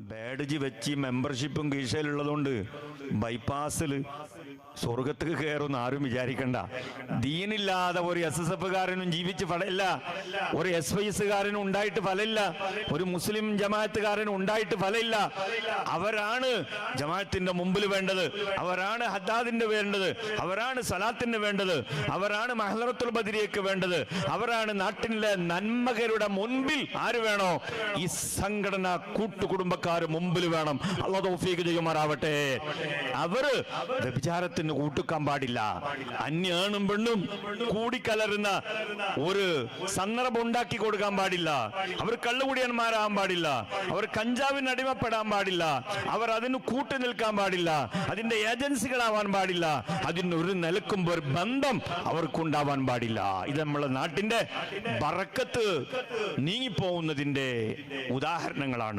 Badge വെച്ച് മെമ്പർഷിപ്പും കീശയിലുള്ളതുകൊണ്ട് ബൈപ്പാസിൽ സ്വർഗത്തേക്ക് കയറുന്ന ആരും വിചാരിക്കണ്ട. ദീനില്ലാതെ ഒരു എസ് എസ് എഫുകാരനും ജീവിച്ച് ഫലമില്ല. ഒരു എസ് വൈ എസ്സുകാരനും ഉണ്ടായിട്ട് ഫലമില്ല. ഒരു മുസ്ലിം ജമാഅത്തുകാരനും ഉണ്ടായിട്ട് ഫലമില്ല. അവരാണ് ജമാഅത്തിന്റെ മുമ്പിൽ വേണ്ടത്. അവരാണ് ഹദ്ദാദിന്റെ വേണ്ടത്. അവരാണ് സലാത്തിന് വേണ്ടത്. അവരാണ് മഹലറത്തുൽ ബദിരിയക്ക് വേണ്ടത്. അവരാണ് നാട്ടിലെ നന്മകരുടെ മുൻപിൽ ആര് വേണോ ഈ സംഘടന കൂട്ടുകുടുംബക്കാർ മുമ്പിൽ വേണം. അള്ളാഹ് തൗഫീഖ് ചെയ്യുമാറാവട്ടെ. അവർ വ്യഭിചാരത്തിന് കൂട്ടുക്കാൻ പാടില്ല. അന്യാണും പെണ്ണും കൂടിക്കലരുന്ന ഒരു സന്ദർഭം ഉണ്ടാക്കി കൊടുക്കാൻ പാടില്ല. അവർ കള്ളുകുടിയന്മാരാകാൻ പാടില്ല. അവർ കഞ്ചാവിന് അടിമപ്പെടാൻ പാടില്ല. അവർ അതിന് കൂട്ടു നിൽക്കാൻ പാടില്ല. അതിന്റെ ഏജൻസികളാവാൻ പാടില്ല. അതിനൊരു നിലക്കും ഒരു ബന്ധം അവർക്കുണ്ടാവാൻ പാടില്ല. ഇത് നമ്മളെ നാട്ടിന്റെ ബറക്കത്ത് നീങ്ങിപ്പോകുന്നതിന്റെ ഉദാഹരണങ്ങളാണ്.